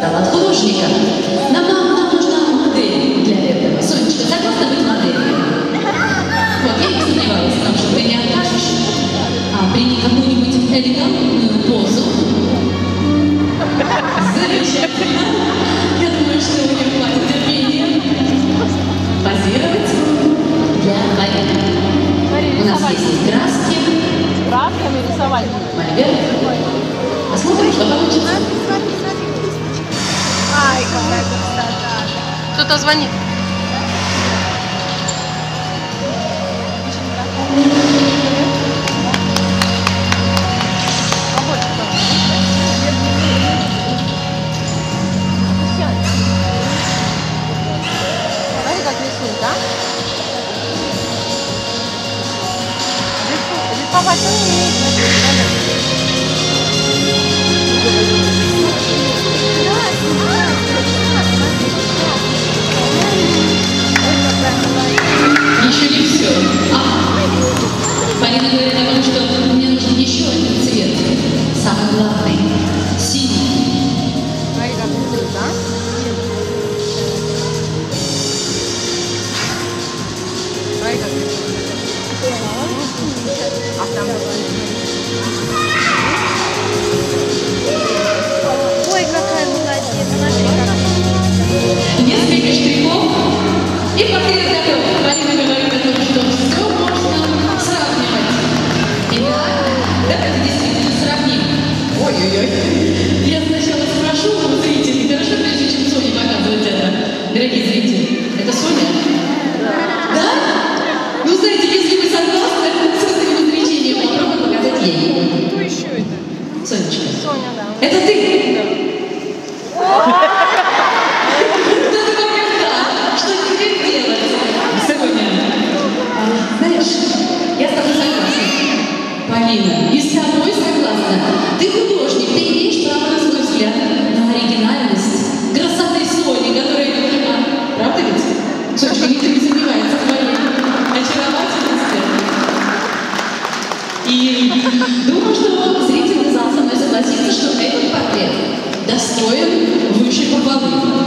дал от художника. Нам, нам, нам нужна модель для этого. Сонечка, согласна быть моделью? Вот, я не сомневалась в том, что ты не откажешь, а прими какую-нибудь элегантную позу. Замечательно. Я думаю, что у них хватит терпения позировать для Марии. У нас есть краски, Красками рисовать. мольберт. Кто-то звонит. Смотри, как рисует, да? Рису- Рисовать он умеет, lovely. Ну, знаете, если вы согласны с этим изречением, попробуй показать ей. Кто еще это? Сонечка. Соня, да. Это ты? Думаю, что зрители зал со мной согласится, что этот портрет достоин высшей похвалы.